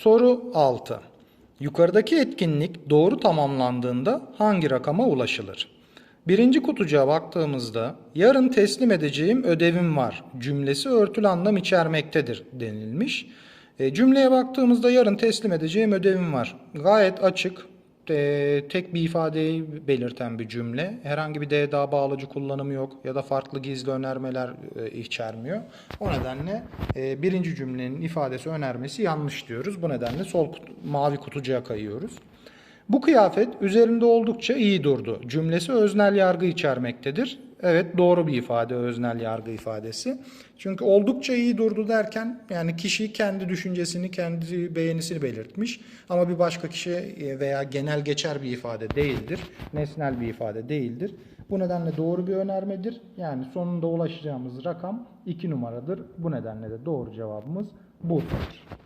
Soru 6. Yukarıdaki etkinlik doğru tamamlandığında hangi rakama ulaşılır? Birinci kutucuğa baktığımızda yarın teslim edeceğim ödevim var cümlesi örtülü anlam içermektedir denilmiş. E, cümleye baktığımızda yarın teslim edeceğim ödevim var. Gayet açık, e, tek bir ifadeyi belirten bir cümle. Herhangi bir DDA bağlacı kullanımı yok ya da farklı gizli önermeler e, içermiyor. O nedenle e, birinci cümlenin ifadesi önermesi yanlış diyoruz. Bu nedenle sol kut- mavi kutucuğa kayıyoruz. Bu kıyafet üzerinde oldukça iyi durdu. Cümlesi öznel yargı içermektedir. Evet doğru bir ifade öznel yargı ifadesi. Çünkü oldukça iyi durdu derken yani kişi kendi düşüncesini, kendi beğenisini belirtmiş. Ama bir başka kişi e, veya genel geçer bir ifade değildir. Nesnel bir ifade değildir. Bu nedenle doğru bir önermedir. Yani sonunda ulaşacağımız rakam 2 numaradır. Bu nedenle de doğru cevabımız Bursa'dır.